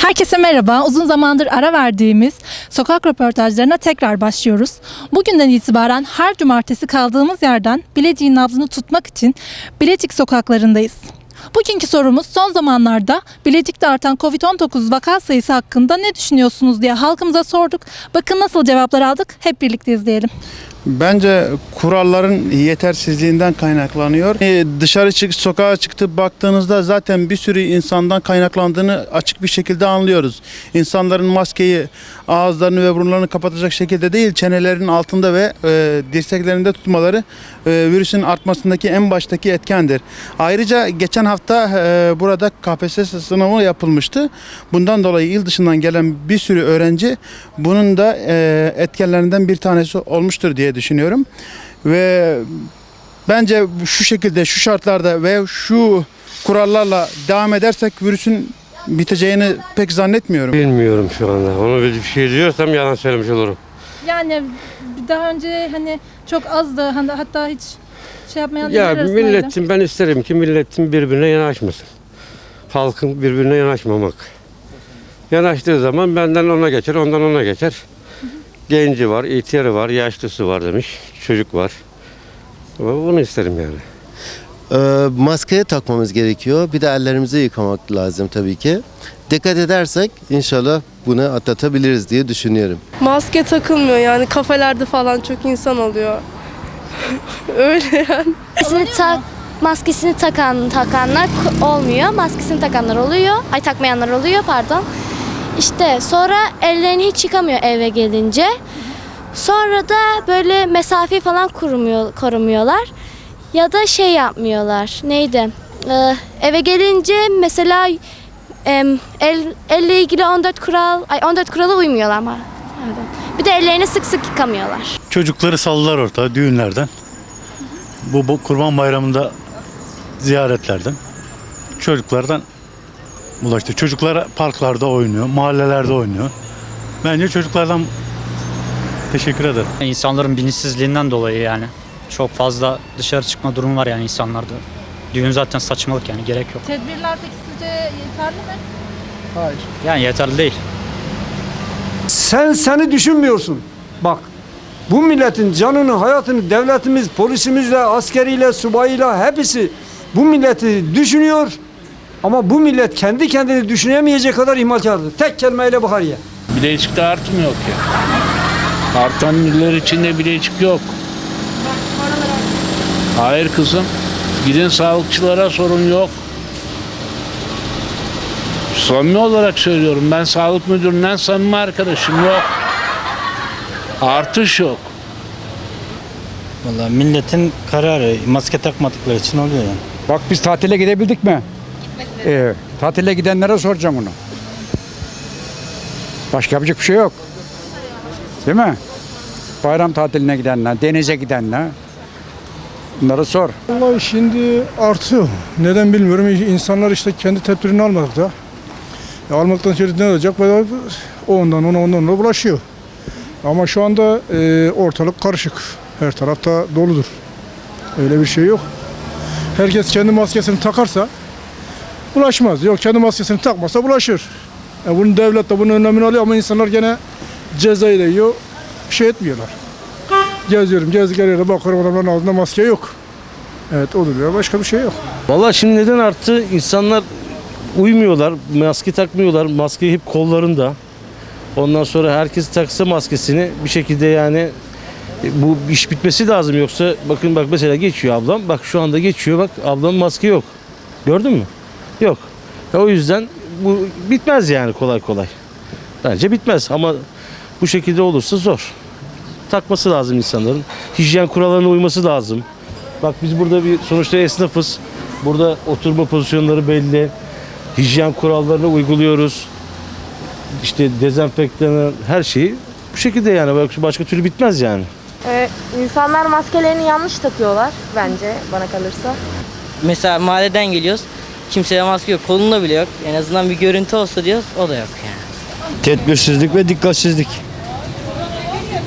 Herkese merhaba. Uzun zamandır ara verdiğimiz sokak röportajlarına tekrar başlıyoruz. Bugünden itibaren her cumartesi kaldığımız yerden Bilecik'in nabzını tutmak için Bilecik sokaklarındayız. Bugünkü sorumuz son zamanlarda Bilecik'te artan Covid-19 vaka sayısı hakkında ne düşünüyorsunuz diye halkımıza sorduk. Bakın nasıl cevaplar aldık. Hep birlikte izleyelim. Bence kuralların yetersizliğinden kaynaklanıyor. Ee, dışarı çık, sokağa çıkıp baktığınızda zaten bir sürü insandan kaynaklandığını açık bir şekilde anlıyoruz. İnsanların maskeyi ağızlarını ve burunlarını kapatacak şekilde değil, çenelerinin altında ve e, dirseklerinde tutmaları e, virüsün artmasındaki en baştaki etkendir. Ayrıca geçen hafta e, burada KPSS sınavı yapılmıştı. Bundan dolayı il dışından gelen bir sürü öğrenci bunun da e, etkenlerinden bir tanesi olmuştur diye düşünüyorum. Ve bence şu şekilde, şu şartlarda ve şu kurallarla devam edersek virüsün biteceğini pek zannetmiyorum. Bilmiyorum şu anda. Onu bir şey diyorsam yalan söylemiş olurum. Yani daha önce hani çok azdı. Hani hatta hiç şey yapmayan Ya milletin ben isterim ki milletin birbirine yanaşmasın. Halkın birbirine yanaşmamak. Yanaştığı zaman benden ona geçer, ondan ona geçer. Genci var, ihtiyarı var, yaşlısı var demiş. Çocuk var. Bunu isterim yani. Ee, maskeye takmamız gerekiyor. Bir de ellerimizi yıkamak lazım tabii ki. Dikkat edersek inşallah bunu atlatabiliriz diye düşünüyorum. Maske takılmıyor yani kafelerde falan çok insan oluyor. Öyle yani. Maskesini, tak, maskesini takan takanlar olmuyor. Maskesini takanlar oluyor. Ay takmayanlar oluyor pardon. İşte sonra ellerini hiç yıkamıyor eve gelince. Sonra da böyle mesafe falan kurmuyor, korumuyorlar. Ya da şey yapmıyorlar. Neydi? Ee, eve gelince mesela em, el, elle ilgili 14 kural, ay 14 kurala uymuyorlar ama. Bir de ellerini sık sık yıkamıyorlar. Çocukları saldılar orta düğünlerden. Bu, bu kurban bayramında ziyaretlerden. Çocuklardan bulaştı. Çocuklar parklarda oynuyor, mahallelerde oynuyor. Bence çocuklardan teşekkür ederim. İnsanların bilinçsizliğinden dolayı yani. Çok fazla dışarı çıkma durumu var yani insanlarda. Düğün zaten saçmalık yani gerek yok. Tedbirler peki sizce yeterli mi? Yani yeterli değil. Sen seni düşünmüyorsun. Bak bu milletin canını, hayatını devletimiz, polisimizle, askeriyle, subayıyla hepsi bu milleti düşünüyor. Ama bu millet kendi kendini düşünemeyecek kadar ihmalkardır. Tek kelimeyle Buhariye. Bileşik'te artım yok ya. Artan iller içinde bileşik yok. Hayır kızım. Gidin sağlıkçılara sorun yok. Samimi olarak söylüyorum. Ben sağlık müdüründen samimi arkadaşım yok. Artış yok. Valla milletin kararı maske takmadıkları için oluyor yani. Bak biz tatile gidebildik mi? Ee, tatile gidenlere soracağım onu. Başka yapacak bir şey yok. Değil mi? Bayram tatiline gidenler, denize gidenler. Bunları sor. Vallahi şimdi artıyor. Neden bilmiyorum. İnsanlar işte kendi tedbirini almadıkta. E, almaktan sonra ne olacak? O ondan ona ondan ona bulaşıyor. Ama şu anda e, ortalık karışık. Her tarafta doludur. Öyle bir şey yok. Herkes kendi maskesini takarsa bulaşmaz. Yok kendi maskesini takmasa bulaşır. E, bunun devlet de bunun önlemini alıyor ama insanlar gene cezayı da yiyor. Şey etmiyorlar. Geziyorum, gezdikleri yere bakıyorum adamların ağzında maske yok. Evet olur ya başka bir şey yok. Valla şimdi neden arttı? İnsanlar uymuyorlar, maske takmıyorlar. Maske hep kollarında. Ondan sonra herkes taksa maskesini bir şekilde yani e, bu iş bitmesi lazım yoksa bakın bak mesela geçiyor ablam. Bak şu anda geçiyor bak ablamın maske yok. Gördün mü? Yok. O yüzden bu bitmez yani kolay kolay. Bence bitmez ama bu şekilde olursa zor. Takması lazım insanların. Hijyen kurallarına uyması lazım. Bak biz burada bir sonuçta esnafız. Burada oturma pozisyonları belli. Hijyen kurallarını uyguluyoruz. İşte dezenfektanı her şeyi bu şekilde yani başka türlü bitmez yani. insanlar maskelerini yanlış takıyorlar bence bana kalırsa. Mesela mahalleden geliyoruz. Kimseye maske yok. Kolunda bile yok. En azından bir görüntü olsa diyoruz. O da yok yani. Tedbirsizlik ve dikkatsizlik.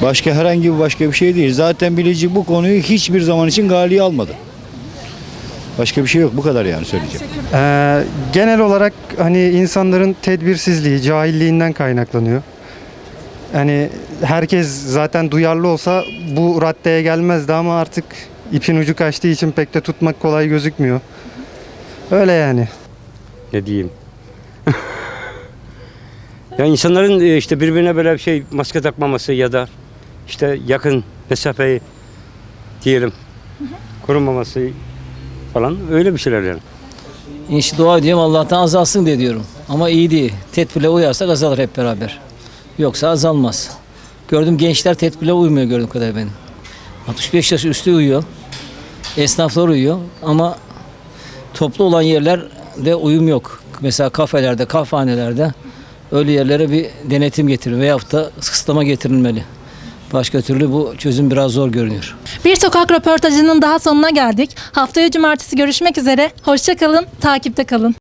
Başka herhangi bir başka bir şey değil. Zaten Bilecik bu konuyu hiçbir zaman için galiye almadı. Başka bir şey yok. Bu kadar yani söyleyeceğim. Ee, genel olarak hani insanların tedbirsizliği, cahilliğinden kaynaklanıyor. Hani herkes zaten duyarlı olsa bu raddeye gelmezdi ama artık ipin ucu kaçtığı için pek de tutmak kolay gözükmüyor. Öyle yani. Ne diyeyim? ya insanların e, işte birbirine böyle bir şey maske takmaması ya da işte yakın mesafeyi diyelim korunmaması falan öyle bir şeyler yani. İşte dua ediyorum Allah'tan azalsın diye diyorum. Ama iyi değil. Tedbirle uyarsak azalır hep beraber. Yoksa azalmaz. Gördüm gençler tedbirle uymuyor gördüğüm kadar benim. 65 yaş üstü uyuyor. Esnaflar uyuyor ama toplu olan yerlerde uyum yok. Mesela kafelerde, kahvehanelerde öyle yerlere bir denetim getirin veyahut da kısıtlama getirilmeli. Başka türlü bu çözüm biraz zor görünüyor. Bir sokak röportajının daha sonuna geldik. Haftaya cumartesi görüşmek üzere. Hoşça kalın, takipte kalın.